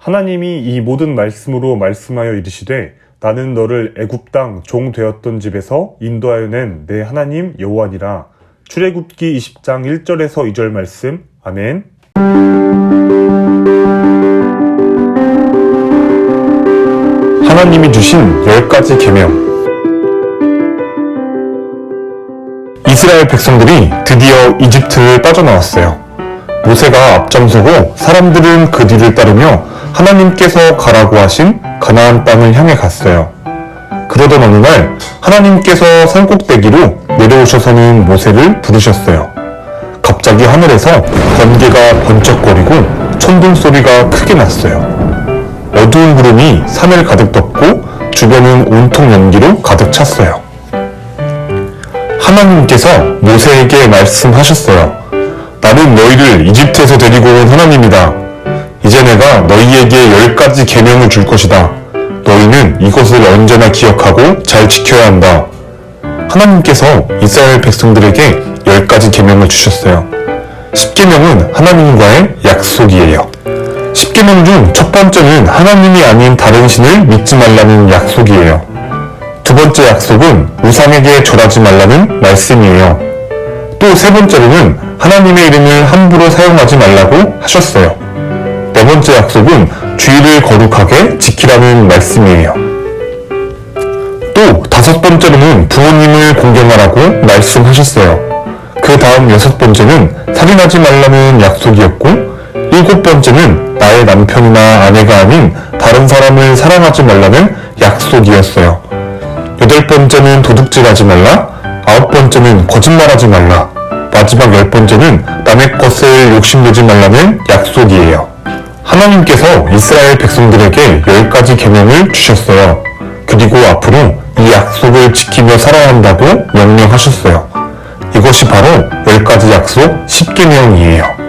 하나님이 이 모든 말씀으로 말씀하여 이르시되 나는 너를 애굽 땅 종 되었던 집에서 인도하여 낸 내 하나님 여호와니라. 출애굽기 20장 1절에서 2절 말씀. 아멘. 하나님이 주신 열 가지 계명. 이스라엘 백성들이 드디어 이집트를 빠져나왔어요. 모세가 앞장서고 사람들은 그 뒤를 따르며 하나님께서 가라고 하신 가나안 땅을 향해 갔어요. 그러던 어느 날 하나님께서 산 꼭대기로 내려오셔서는 모세를 부르셨어요. 갑자기 하늘에서 번개가 번쩍거리고 천둥 소리가 크게 났어요. 어두운 구름이 산을 가득 덮고 주변은 온통 연기로 가득 찼어요. 하나님께서 모세에게 말씀하셨어요. 나는 너희를 이집트에서 데리고 온 하나님이다. 이제 내가 너희에게 열 가지 계명을 줄 것이다. 너희는 이것을 언제나 기억하고 잘 지켜야 한다. 하나님께서 이스라엘 백성들에게 열 가지 계명을 주셨어요. 십계명은 하나님과의 약속이에요. 십계명 중 첫 번째는 하나님이 아닌 다른 신을 믿지 말라는 약속이에요. 두 번째 약속은 우상에게 절하지 말라는 말씀이에요. 또 세 번째로는 하나님의 이름을 함부로 사용하지 말라고 하셨어요. 네 번째 약속은 주의를 거룩하게 지키라는 말씀이에요. 또 다섯 번째로는 부모님을 공경하라고 말씀하셨어요. 그 다음 여섯 번째는 살인하지 말라는 약속이었고, 일곱 번째는 나의 남편이나 아내가 아닌 다른 사람을 사랑하지 말라는 약속이었어요. 여덟 번째는 도둑질하지 말라, 아홉 번째는 거짓말하지 말라, 마지막 열 번째는 남의 것을 욕심내지 말라는 약속이에요. 하나님께서 이스라엘 백성들에게 열 가지 계명을 주셨어요. 그리고 앞으로 이 약속을 지키며 살아야 한다고 명령하셨어요. 이것이 바로 열 가지 약속 10계명이에요.